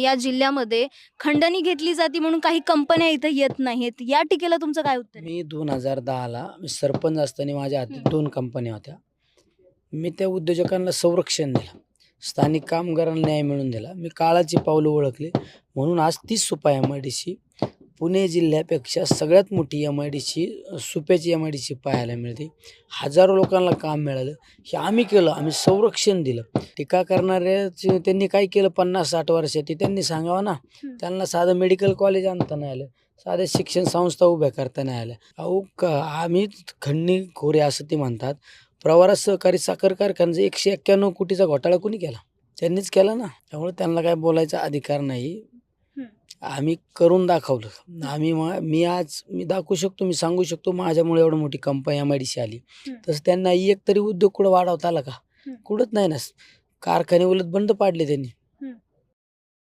या जिल्ह्यामध्ये खंडणी घेतली जाते म्हणून काही कंपन्या इथं येत नाहीत. या टीकेला तुमचं काय उत्तर आहे? मी दोन हजार दहाला मी सरपंच असताना माझ्या हाती हं. दोन कंपन्या होत्या. मी त्या उद्योजकांना संरक्षण दिलं. स्थानिक कामगारांना न्याय मिळवून दिला. मी काळाची पावलं ओळखली. म्हणून आज तीच Supa M I D C Pune जिल्ह्यापेक्षा सगळ्यात मोठी एम आय डी सी सुप्याची एम आय डी सी पाहायला मिळते. हजारो लोकांना काम मिळालं. हे आम्ही केलं आम्ही संरक्षण दिलं. टीका करणाऱ्याचे त्यांनी काय केलं पन्नास साठ वर्षाची त्यांनी सांगावं ना. त्यांना साधं मेडिकल कॉलेज आणता नाही आलं. साध्या शिक्षण संस्था उभ्या करता नाही आल्या. अहो क आम्ही खंडणी खोरे असं ते म्हणतात. प्रवारात सहकारी साखर कारखान्याचा एकशे एक्क्याण्णव कोटीचा घोटाळा कोणी केला? त्यांनीच केला ना. त्यामुळे त्यांना काय बोलायचा अधिकार नाही. आम्ही करून दाखवलं. आम्ही मा- मी आज मी दाखवू शकतो मी सांगू शकतो माझ्यामुळे एवढं मोठी company M I D C आली. तसं त्यांना एक तरी उद्योग कुठं वाढवता आला का. कुठंच नाही ना. कारखाने उलट बंद पाडले त्यांनी.